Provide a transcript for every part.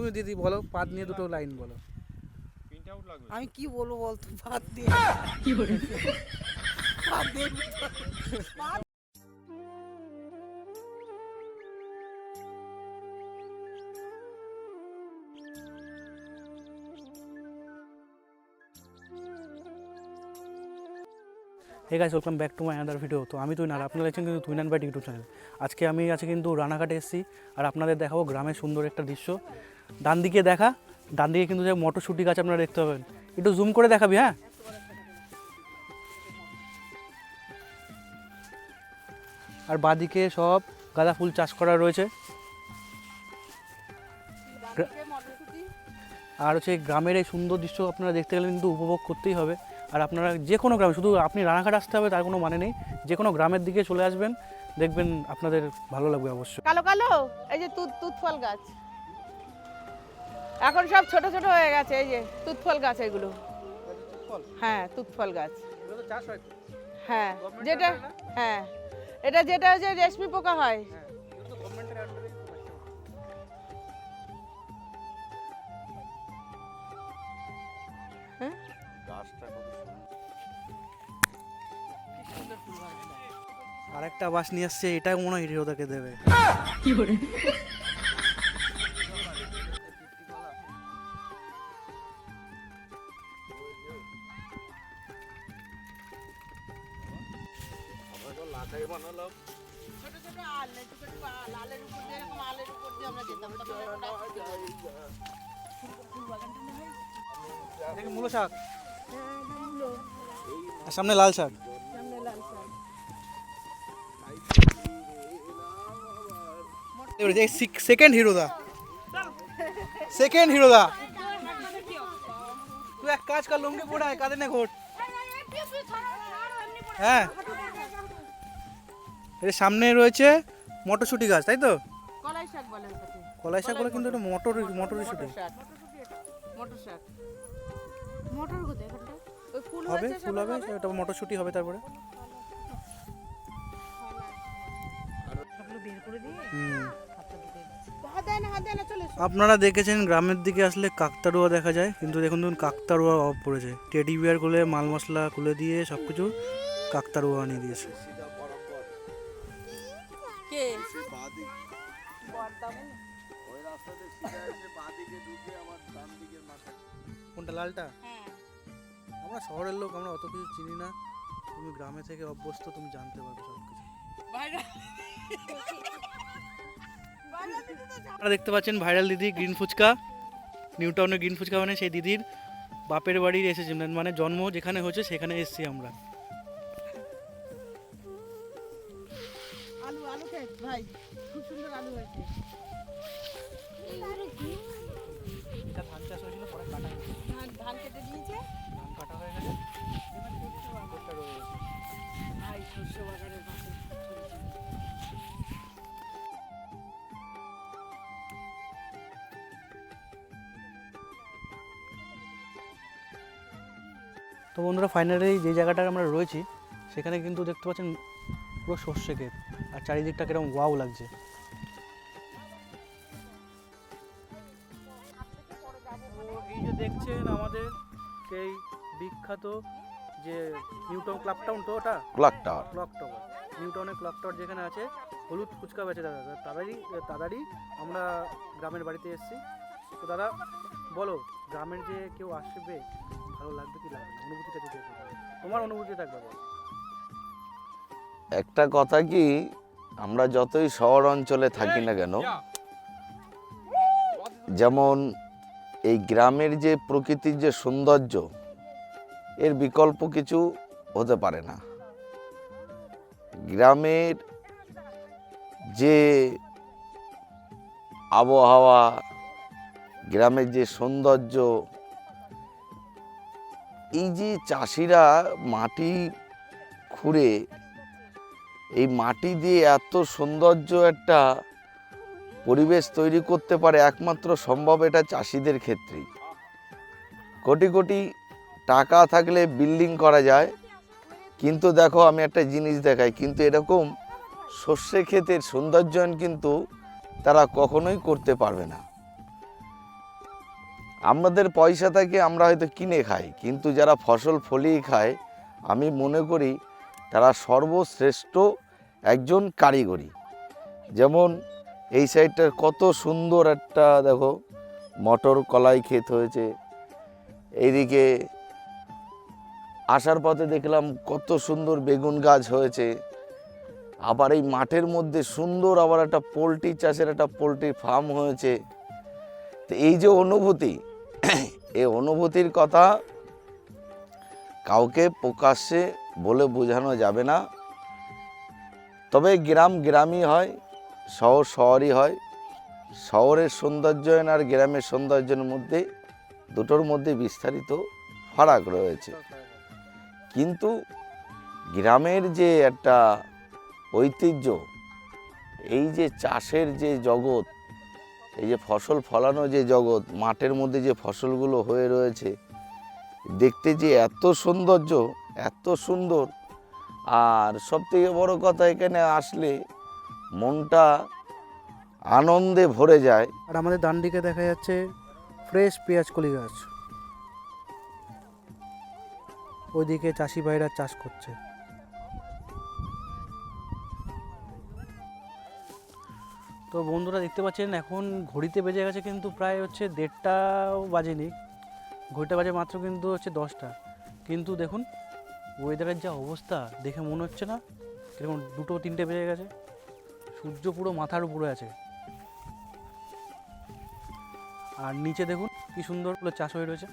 তুমি দিদি বলো পাত নিয়ে দুটো লাইন বলো। আমি কি বলব বলতো পাত দিয়ে। কি দিয়ে hey guys welcome back to my other video তো আমি তুই না আপনারা দেখছেন কিন্তু তুই নান বাইট ইউটিউব চ্যানেল আজকে আমি আছি কিন্তু রানাঘাটে এসেছি আর আপনাদের দেখাবো গ্রামের সুন্দর একটা দৃশ্য। ডান দিকে দেখা ডান দিকে কিন্তু যে মটরশুটি গাছ আপনারা দেখতে পাবেন। একটু জুম করে দেখাবি হ্যাঁ? আর বাদিকে সব গাঁদা ফুল চাষ করা রয়েছে। আর হচ্ছে গ্রামের এই সুন্দর দৃশ্য আপনারা দেখতে গেলে কিন্তু উপভোগ করতেই হবে। আর আপনারা যে কোনো গ্রামে শুধু আপনি রানাঘাট আসতে হবে তার কোনো মানে নেই। যে কোনো গ্রামের দিকে চলে আসবেন দেখবেন আপনাদের ভালো লাগবে অবশ্যই। কালো কালো? এই যে তুত তুত ফল গাছ। এখন সব ছোট ছোট হয়ে গেছে এই যে তুত ফল গাছ এগুলো। হ্যাঁ তুত ফল গাছ হ্যাঁ যেটা হ্যাঁ এটা যেটা যে রেশমি পোকা হয়। হ্যাঁ? আর একটা বাস নিয়ে আসছে এটাই মনে হয় হিরোদাকে দেবে। মূলো শাক সামনে লাল শাক। সেকেন্ড হিরোদা সেকেন্ড হিরোদা তুই এক কাজ কর লুঙ্গি পড়ে আয় কাঁধে নে ঘোট। হ্যাঁ। এর সামনে রয়েছে মটরশুটি গাছ তাই তো? কলাই শাক বলে কলাই শাক বলে কিন্তু এটা মটর মটরশুটি মটর শাক। মটর শাক মটর হবে ফুল হবে এটা মটরশুটি হবে তারপরে। আপনারা দেখেছেন গ্রামের দিকে আসলে কাকতাড়ুয়া দেখা যায় কিন্তু দেখুন দেখুন কাকতাড়ুয়া অফ পড়েছে। টেডি বিয়ার খুলে মাল মশলা খুলে দিয়ে সব কিছু কাকতাড়ুয়া বানিয়ে দিয়েছে। কোনটা লালটা হ্যাঁ। আমরা শহরের লোক আমরা অত কিছু চিনি না। তুমি গ্রামে থেকে অভ্যস্ত তুমি জানতে পারবে সব কিছু। আপনারা দেখতে পাচ্ছেন ভাইরাল দিদি গ্রিন ফুচকা নিউ টাউনের গ্রিন ফুচকা মানে সেই দিদির। বাপের বাড়ির এসেছে মানে জন্ম যেখানে হয়েছে সেখানে এসেছি আমরা। আলু আলু ভাই খুব সুন্দর আলু হয়েছে। এটা ধান চাষ হয়েছিল পরে কাটা ধান ধান কেটে তো বন্ধুরা ফাইনালি যে জায়গাটায় আমরা রয়েছি, সেখানে কিন্তু দেখতে পাচ্ছেন পুরো সর্ষে ক্ষেত, আর চারিদিকটা কীরকম ওয়াও লাগছে। এই যে দেখছেন আমাদের সেই বিখ্যাত যে নিউটাউন ক্লাব টাউন তো ওটা? ক্লক টাওয়ার ক্লক টাওয়ার নিউটাউনের ক্লক টাওয়ার যেখানে আছে হলুদ ফুচকা বেচে দাদা তাদেরই তাদেরই আমরা গ্রামের বাড়িতে এসেছি। তো দাদা বলো গ্রামের যে কেউ আসবে ভালো লাগবে কি লাগবে না? অনুভূতিটা যদি একটু বলো। তোমার অনুভূতি থাকবে বলো। একটা কথা কি আমরা যতই শহর অঞ্চলে থাকি না কেন যেমন এই গ্রামের যে প্রকৃতির যে সৌন্দর্য এর বিকল্প কিছু হতে পারে না। গ্রামের যে আবহাওয়া, গ্রামের যে সৌন্দর্য, এই যে চাষিরা মাটি খুঁড়ে, এই মাটি দিয়ে এত সৌন্দর্য একটা পরিবেশ তৈরি করতে পারে একমাত্র সম্ভব এটা চাষিদের ক্ষেত্রেই। কোটি কোটি টাকা থাকলে বিল্ডিং করা যায়। কিন্তু দেখো, আমি একটা জিনিস দেখাই, কিন্তু এরকম সর্ষে ক্ষেতের সৌন্দর্যায়ন কিন্তু তারা কখনোই করতে পারবে না। আমাদের পয়সা থাকে আমরা হয়তো কিনে খাই, কিন্তু যারা ফসল ফলিয়ে খায়, আমি মনে করি তারা সর্বশ্রেষ্ঠ একজন কারিগরি। যেমন এই সাইডটা কত সুন্দর একটা, দেখো, মটর কলাই ক্ষেত হয়েছে। এইদিকে আসার পথে দেখলাম কত সুন্দর বেগুন গাছ হয়েছে। আবার এই মাঠের মধ্যে সুন্দর আবার একটা পোলট্রি চাষের একটা পোলট্রি ফার্ম হয়েছে। তো এই যে অনুভূতি, এই অনুভূতির কথা কাউকে প্রকাশ্যে বলে বোঝানো যাবে না। তবে গ্রাম গ্রামই হয়, শহর শহরই হয়। শহরের সৌন্দর্যায়ন আর গ্রামের সৌন্দর্যের মধ্যে, দুটোর মধ্যে বিস্তারিত ফারাক রয়েছে। কিন্তু গ্রামের যে একটা ঐতিহ্য, এই যে চাষের যে জগৎ, এই যে ফসল ফলানো যে জগৎ, মাঠের মধ্যে যে ফসলগুলো হয়ে রয়েছে, দেখতে যে এত সৌন্দর্য, এত সুন্দর। আর সব থেকে বড় কথা এখানে আসলে মনটা আনন্দে ভরে যায়। আর আমাদের ডান দিকে দেখা যাচ্ছে ফ্রেশ পেঁয়াজ কলি গাছ। ওইদিকে চাষি ভাইরা চাষ করছে। তো বন্ধুরা দেখতে পাচ্ছেন, এখন ঘড়িতে বেজে গেছে কিন্তু প্রায় হচ্ছে দেড়টাও বাজেনি। ঘড়িটা বাজে মাত্র কিন্তু হচ্ছে দশটা। কিন্তু দেখুন ওয়েদারের যা অবস্থা, দেখে মনে হচ্ছে না কীরকম দুটো তিনটে বেজে গেছে। সূর্য পুরো মাথার উপরে আছে। আর নিচে দেখুন কি সুন্দরগুলো চাষ হয়ে রয়েছে।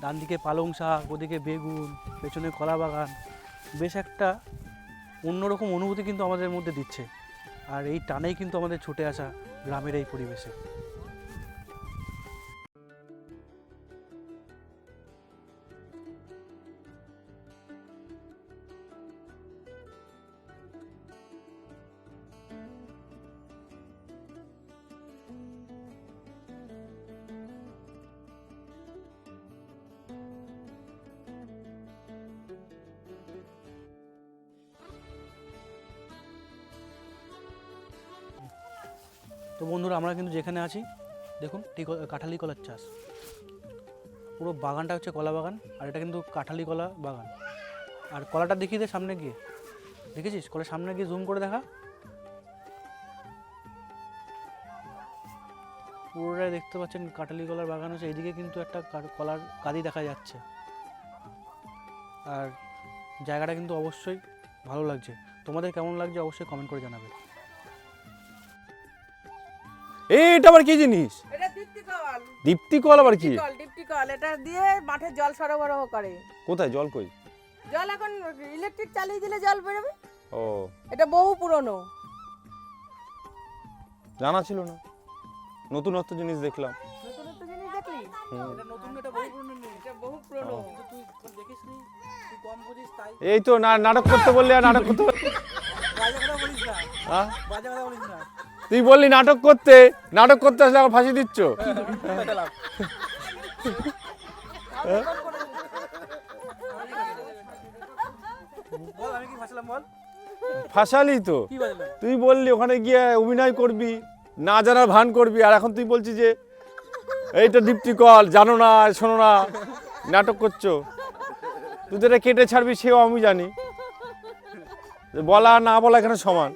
ডান দিকে পালং শাক, ওদিকে বেগুন, পেছনে কলা বাগান। বেশ একটা অন্যরকম অনুভূতি কিন্তু আমাদের মধ্যে দিচ্ছে। আর এই টানেই কিন্তু আমাদের ছুটে আসা গ্রামের এই পরিবেশে। তো বন্ধুরা, আমরা কিন্তু যেখানে আছি, দেখুন কাঁঠালি কলার চাষ। পুরো বাগানটা হচ্ছে কলা বাগান, আর এটা কিন্তু কাঁঠালি কলা বাগান। আর কলাটা দেখিয়ে দে সামনে গিয়ে। দেখেছিস? কলার সামনে গিয়ে জুম করে দেখা। পুরোটাই দেখতে পাচ্ছেন, কাঁঠালি কলার বাগান হচ্ছে। এইদিকে কিন্তু একটা কলার কাদি দেখা যাচ্ছে। আর জায়গাটা কিন্তু অবশ্যই ভালো লাগছে। তোমাদের কেমন লাগছে অবশ্যই কমেন্ট করে জানাবে। এটা আবার কি জিনিস? এটা দীপ্তি কল। দীপ্তি কল আবার কি? Call Dipti call. এটা দিয়ে মাঠে জল সরবরাহ করে। কোথায়? জল কই? জল এখন ইলেকট্রিক চালিয়ে দিলে জল বেরোবে। ও। এটা বহু পুরনো। জানা ছিল না। নতুনত্ব জিনিস দেখলাম। নতুন একটা জিনিস দেখলি? এটা নতুন এটা বহু পুরনো এটা বহু পুরনো। তুই তুই দেখিসনি তুই কম বুঝিস তাই। এই তো নাটক করতে বললি আর নাটক করতে বললি। বাজে কথা বলিস না। হ্যাঁ? বাজে কথা বলিস না। তুই বললি নাটক করতে নাটক করতে আসলে আমার ফাঁসি দিচ্ছ? ফাঁসালি তো। তুই বললি ওখানে গিয়ে অভিনয় করবি, না জানার ভান করবি, আর এখন তুই বলছিস যে, এইটা দীপ্তি কল, জানো না, শোনো না, নাটক করছ। তুই তো এটা কেটে ছাড়বি, সেও আমি জানি। বলা না বলা এখানে সমান।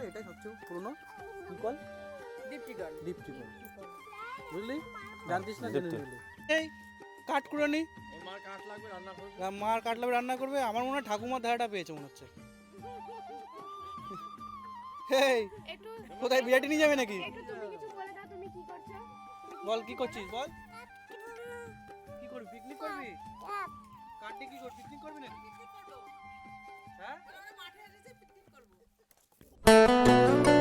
করে এটাই সবচেয়ে পুরনো। কি call? Dipti call Dipti call বুঝলি? জানতিস না জেনে। নিলি। এই কাট করে নি মার কাট লাগবে রান্না করবে। আমার মনে হয় ঠাকুমার ধারাটা পেয়েছে মনে হচ্ছে। এই কোথায় বিরাটি নিয়ে যাবে নাকি? বল কি করছিস? বল। কি করবি? পিকনিক করবি? কাটে কি করবি পিকনিক করবি নাকি? হ্যাঁ? নাকি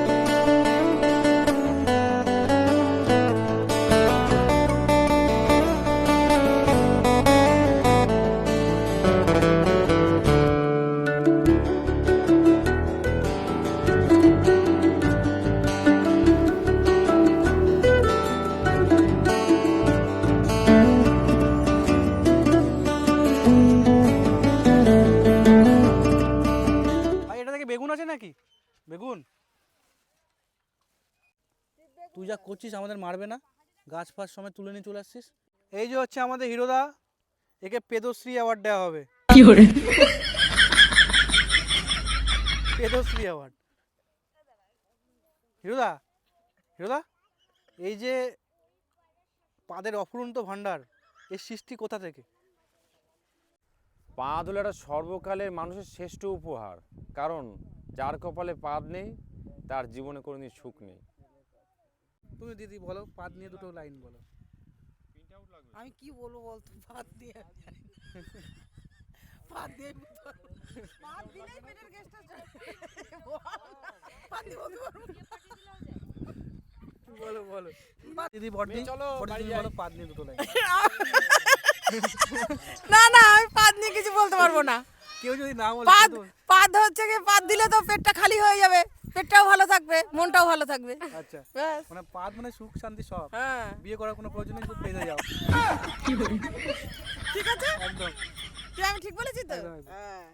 বেগুন। তুই যা করছিস আমাদের মারবে না। গাছ ফাছ সময় তুলে নিয়ে চলে আসছিস। এই যে হচ্ছে আমাদের হিরোদা একে পেদশ্রী অ্যাওয়ার্ড দেওয়া হবে। পেদশ্রী অ্যাওয়ার্ড হিরোদা হিরোদা এই যে পাদের অফুরন্ত ভাণ্ডার এর সৃষ্টি কোথা থেকে? হলো একটা সর্বকালের মানুষের শ্রেষ্ঠ উপহার। কারণ যার কপালে পাদ নেই তার জীবনে কোনো দিন সুখ নেই তুমি দিদি বলো পাদ নিয়ে দুটো লাইন বলো আমি কি বলব বলতো বাদ দিয়ে আমি জানি না। দিয়ে। বাদ দিলেই পেটের গ্যাসটা। বাদ দিয়ে বলতে পারব বলো বলো দিদি বড়দি চলো, বাড়ি। বলো পাদ নিয়ে দুটো লাইন না না আমি পাদ নিয়ে কিছু বলতে পারব না কেউ যদি না বলে পাদ পাদ হচ্ছে কি পাদ দিলে তো পেটটা খালি হয়ে যাবে। পেটটাও ভালো থাকবে মনটাও ভালো থাকবে। আচ্ছা। মানে পাদ মানে সুখ শান্তি সব। হ্যাঁ। বিয়ে করার কোনো প্রয়োজন নেই পেয়ে যাও। ঠিক আছে? একদম। আমি ঠিক বলেছি তো। হ্যাঁ।